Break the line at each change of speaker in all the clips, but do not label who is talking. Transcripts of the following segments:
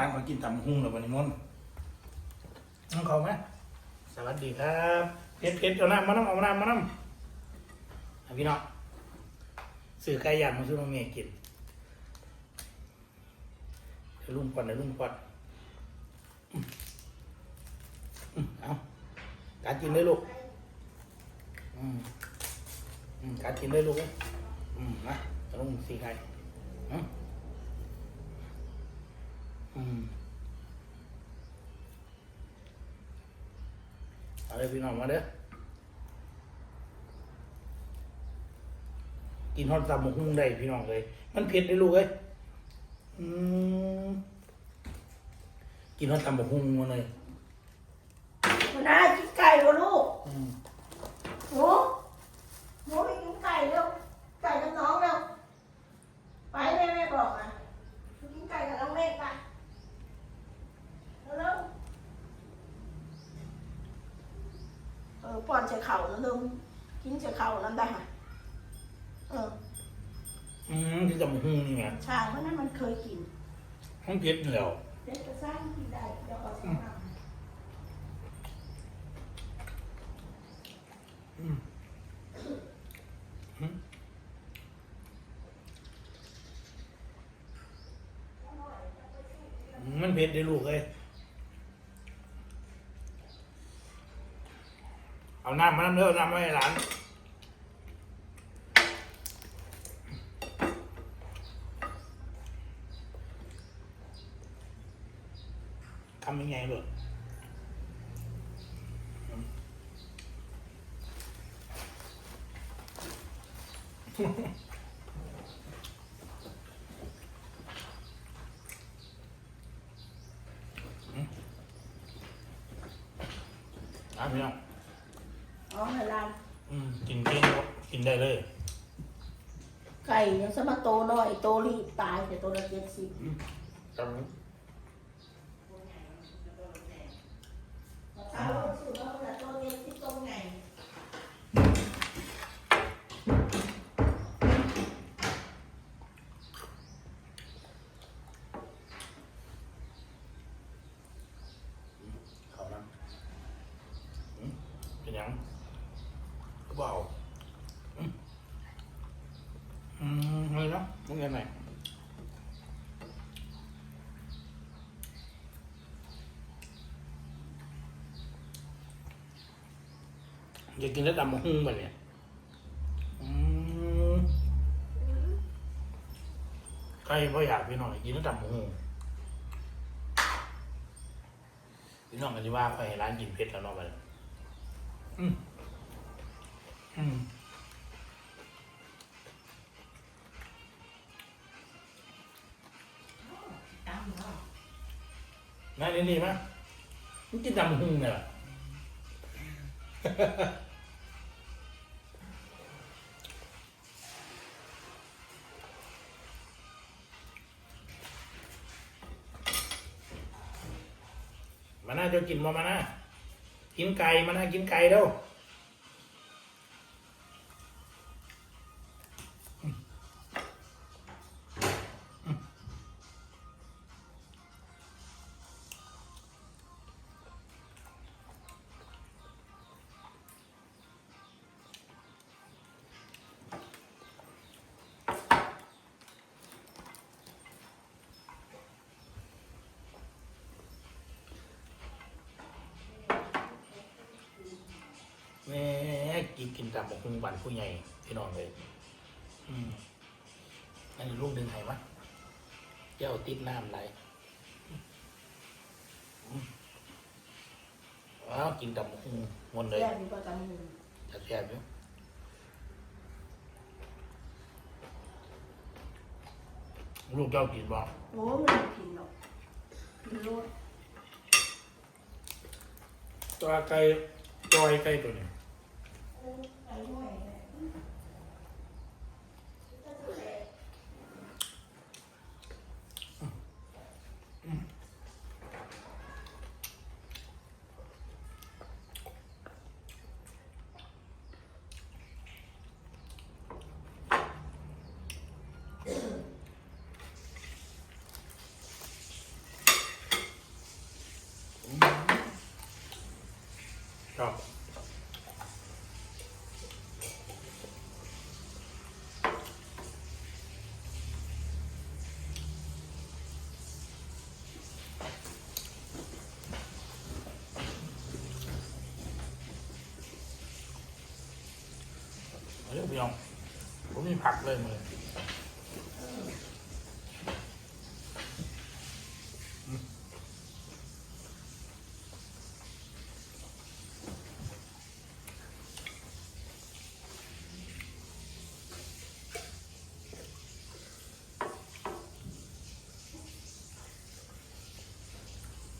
ร้านเขากินตำหุ่งหรือวันนี้มนต์น้องเขาไหมสวัสดีครับเพชรเพชรเอาน้ำมาน้ำเอาน้ำมาน้ำพี่น้องสื่อไก่ย่างมาซื้อน้องเมย์กินเดี๋ยวลุงก่อนเดี๋ยวลุงก่อนเอาการกินเลยลูกอืมการกินเลยลูกอืมนะเอาลุงสีไข่อืมอืม เอาเลยพี่น้องมาเด้อกินฮอตตำหมกหุ้งได้พี่น้องเลย มันเผ็ดเลยลูกเอ้ยอืมกินฮอตตำหมกหุ้งมาเลย
มันได้กินไก่วะลูก
อืม
หนูหนูไปกินไก่เร็วไก่กับน้องเร็วไปแม่แม่บอกอะไปกินไก่กับน้องเมฆไปเร็วๆเออ ป้อนใส่เข่าแล้วเริ่มกินใส่เข่านั่นได้ค่ะเออ
อืมกินตำหมกหุ้งนี่ไง
ช่างเพราะนั้นมันเคยกิน
ห้องเผ็ดนี่แหล้ว
เด็กก็สร้างกินได้เดี๋ยวเอาใส่น้ำ
อืมอืมมันเผ็ดเลยลูกเอ้ย เอาน้ำมาน้ำเด้อน้ำมาให้หลานทำยังไงลูกอะพี่น้อง
อ๋อเวลา
อืมกินเก่งครับกินได้เลย
ไก่ยังสมาโตน้อยโตรีบตายแต่ตัวละเจ็ดสิบ
ครับ
เอาสูตรแล้วละตัวเจ็ดสิบตรงไหน
เขาน้ำอืมเป็นหยังก็เบาอืมอืมเลยเนาะมึงเงินไหน อยากกินแล้วดำมะฮุ่งมาเนี่ยอืมใครพ่อยากพี่น้องอยากกินแล้วดำมะฮุ่งพี่น้องกันที่ว่าไปร้านกินเพชรแล้วเนาะไปอืมอืม
ตามเนาะ
นายนี่นี่มั้ยมันกินดำหึ่งเนี่ยล่ะ มาน่าจะกินมามาน่ากินไก่มาน่ากินไก่เด้อ กินกินตามบอกคุณบันผู้ใหญ่พี่น้องเลย อืมอันนี้ลูกดึงไห้มะเจ้าติดน้ำไหลอืมว้าวกินตามบอกคุณหมดเลย
แย่ดีกว่าจำหนึ่ง
จะแซ่บอยู่ลูกเจ้ากินบ่
โอ้ไม่ได้กินหรอกกินรส
ตัวไก่จอยไก่ตัวนี้ 자, ผักเลยมือ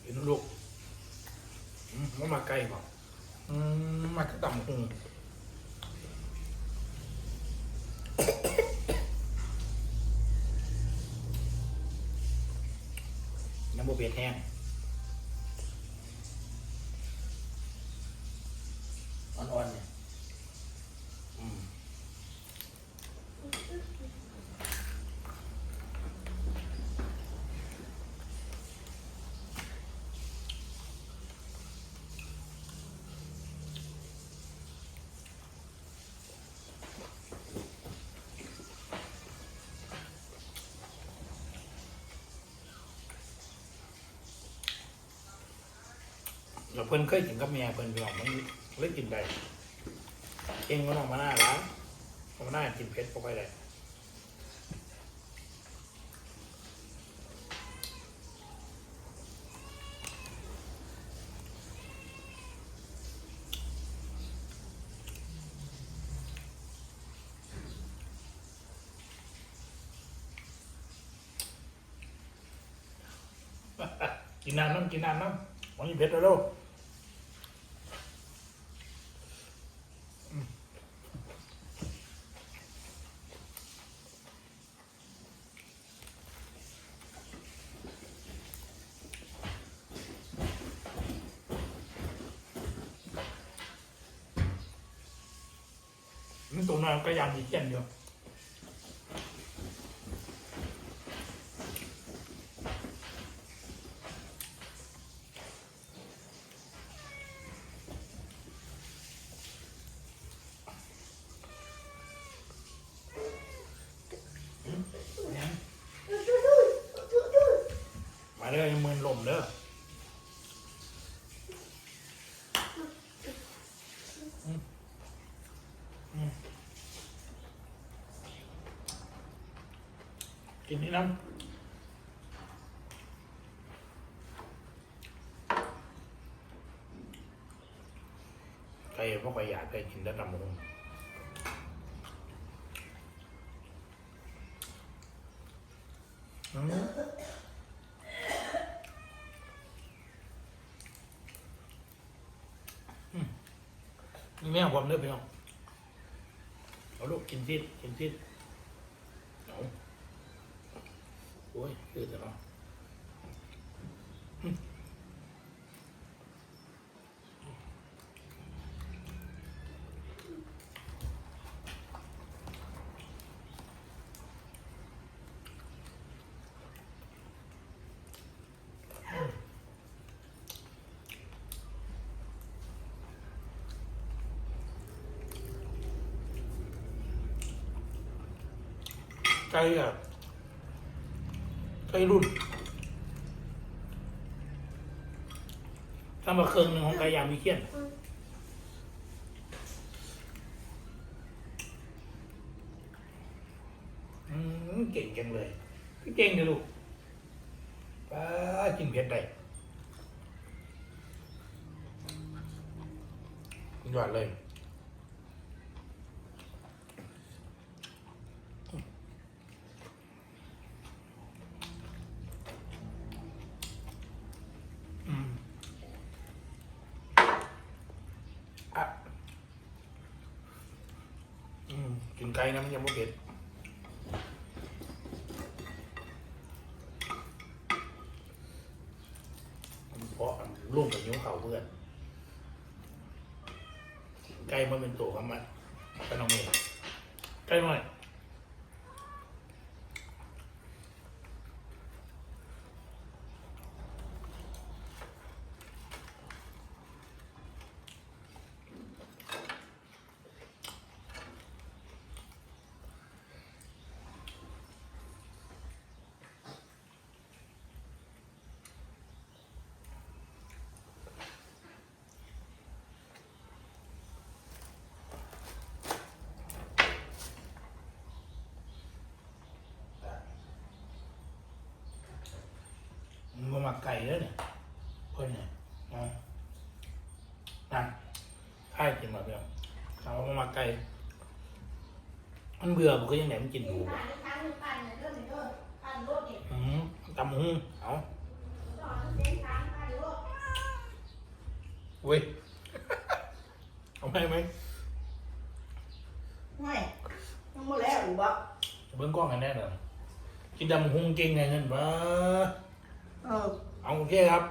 เห็นลูกมมันมาไกลกว่าอืมมาต่ำหง น้ำบุเบียดแห้ง แล้วเพิ่นเคยกินกับแม่เพิ่นพี่น้องมันเลยกินได้เองก็น้องมาหน้าร้านมาหน้ากินเผ็ดปกติได้กินน้ำน้ำกินน้ำน้ำวันนี้เผ็ดแล้วลูก นี่ตรงนั้นก็ยังมีเทียนอยู่เนี่ยมาเด้อยังมือนลมเด้ออืมอืม กินนี่น้ำใครพวกใครอยากไปกินได้ตำมงอืม นี่แม่ผมเด้อพี่น้องเอาลูกกินทิศกินทิศเอา โอ้ยคือแต่เนาะอืมไก่อะ ไก่รุ่นทำมาเครื่องหนึ่งของไก่ยางมีเขี้ยนอืมเก่งจังเลยพี่เก่งเลยลูกป้ากินเผ็ดได้ยอดเลย อืมอะอืมกิ นะมันยังไม่เผ็ดเพราะร่วมกับยิ้วเข่าเพื่อนใกล้มันเป็นตัวของมันก็น้องเมย์ใก่หน่อย มันก็มาไก่แล้วเนี่ยเพื่อนเนี่ยนะนั่นข้ายกินมาเดียวเอามามา ไก่มันเบื่อมันก็ยังไหนมันกิน
กิ
ดู
นผ่านทางนึงผ่านเนี่ยเรื่องนี้เด้อผ่านรถเนี่ย
อืมตำหุ้งเอา
จอดเส้นทางผ่านรถ
เว้ยเอาไหมไหม
ไม่ยังไม่แล้วหรือบ่
เบิ้งกล้องกันแน่เลยกินตำหุ้งเก่งไงเงินบ้า
เออ
เอาโอเคครับ